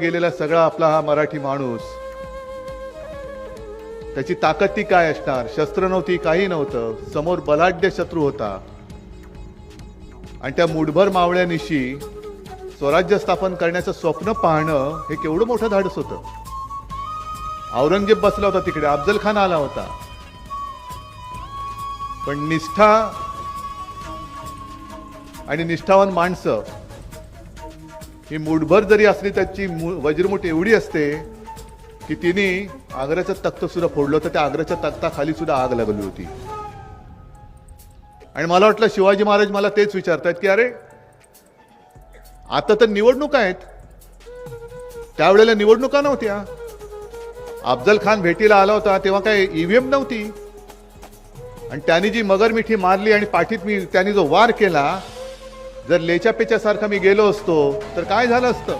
गेलेला सगळा आपला हा मराठी माणूस. त्याची ताकद ती काय असणार? शस्त्र नव्हती काही नव्हतं. समोर बलाढ्य शत्रू होता. आणि त्या मुठभर मावळ्यानिशी स्वराज्य स्थापन करण्याचं स्वप्न पाहणं हे केवढं मोठं धाडस होतं. औरंगजेब बसला होता तिकडे अफजल खान आला होता. पण निष्ठा आणि निष्ठावान माणसं ही मुठभर जरी असली त्याची वज्रमुठ एवढी असते की तिने आग्र्याचं तख्त सुद्धा फोडलं होतं. त्या आग्र्याच्या तख्ताखाली सुद्धा आग लागली होती. आणि मला वाटलं शिवाजी महाराज मला तेच विचारतायत की अरे आता तर निवडणुका आहेत. त्यावेळेला निवडणुका नव्हत्या. अफजल खान भेटीला आला होता तेव्हा काय ईव्हीएम नव्हती. आणि त्यांनी जी मगर मिठी मारली आणि पाठीत मी त्यांनी जो वार केला जर लेच्या पेच्यासारखं मी गेलो असतो तर काय झालं असतं?